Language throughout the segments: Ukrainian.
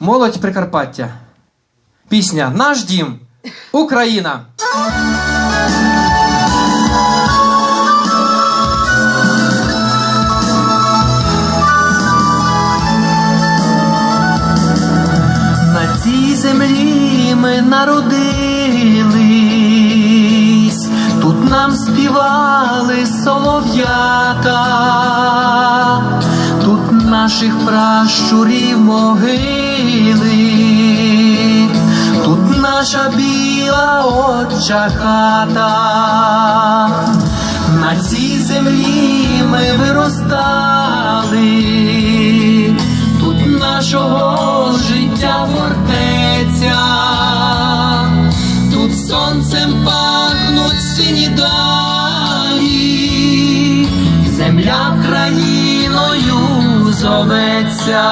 Молодь Прикарпаття. Пісня Наш дім. Україна. На цій землі ми народились, тут нам співали солов'ята, тут наших пращурів могили, тут наша біла отча хата, на цій землі ми виростали. Тут нашого життя фортеця, тут сонцем пахнуть сині далі, земля країною зоветься,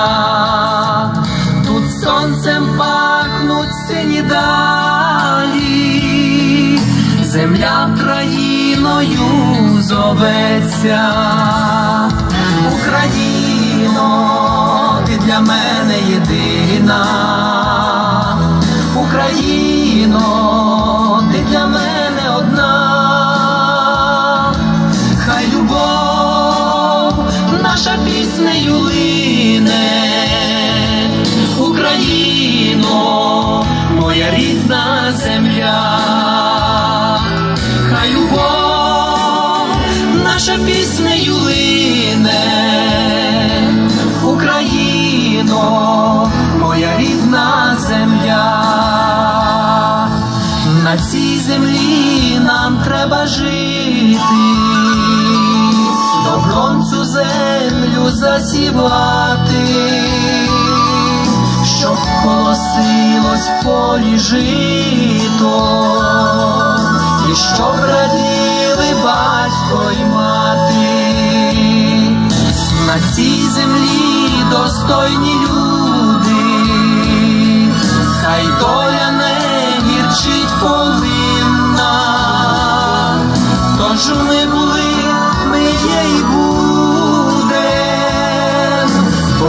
земля країною зоветься. Україно, ти для мене єдина. Україно, ти для мене одна. Хай любов наша піснею лине. Україно, моя рідна земля. Треба жити, добром цю землю засівати, щоб колосилось в полі жито, і щоб раділи батько й мати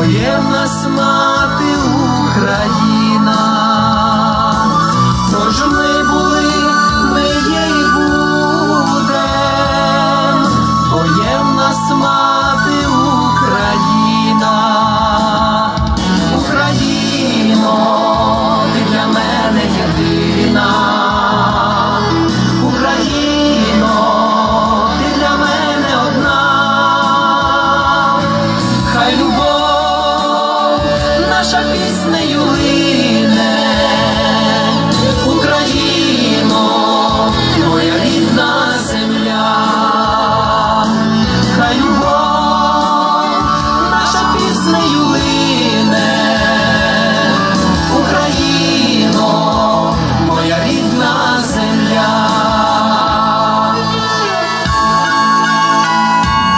бо є наша піснею лине, Україно, моя рідна земля.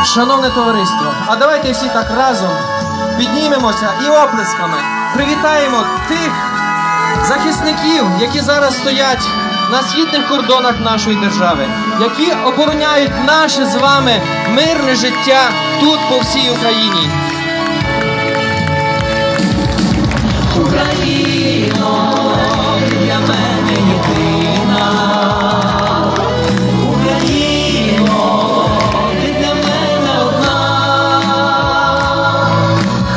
Шановне товариство, а давайте всі так разом піднімемося і оплесками привітаємо тих захисників, які зараз стоять на східних кордонах нашої держави, які обороняють наше з вами мирне життя тут по всій Україні. Україно, для мене єдина. Україно, ти для мене одна.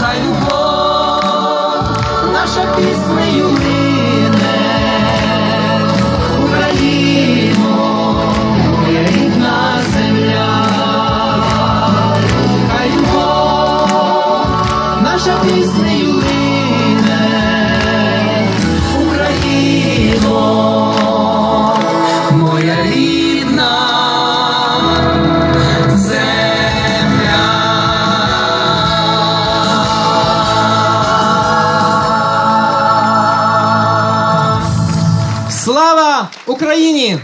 Хай любов наша піснею лине. Україно, рідна земля. Хай любов наша піснею Україні!